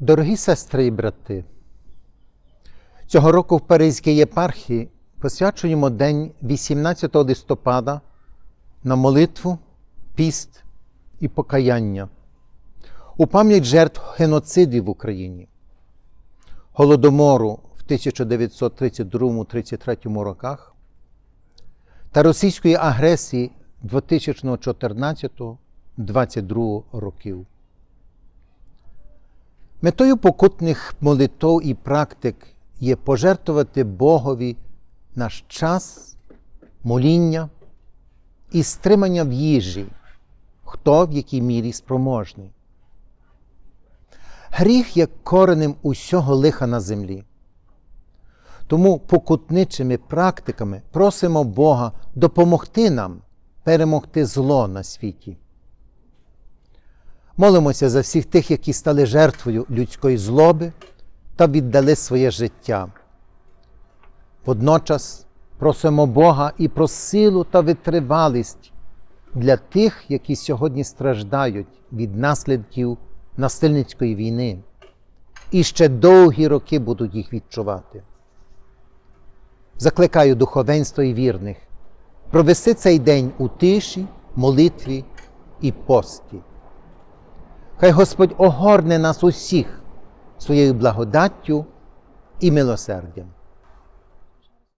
Дорогі сестри і брати, цього року в Паризькій єпархії посвячуємо День 18 листопада на молитву, піст і покаяння у пам'ять жертв геноцидів в Україні, голодомору в 1932-33 роках та російської агресії 2014-2022 років. Метою покутних молитов і практик є пожертвувати Богові наш час, моління і стримання в їжі, хто в якій мірі спроможний. Гріх є коренем усього лиха на землі. Тому покутничими практиками просимо Бога допомогти нам перемогти зло на світі. Молимося за всіх тих, які стали жертвою людської злоби та віддали своє життя. Водночас просимо Бога і про силу та витривалість для тих, які сьогодні страждають від наслідків насильницької війни і ще довгі роки будуть їх відчувати. Закликаю духовенство і вірних провести цей день у тиші, молитві і пості. Хай Господь огорне нас усіх своєю благодаттю і милосердям.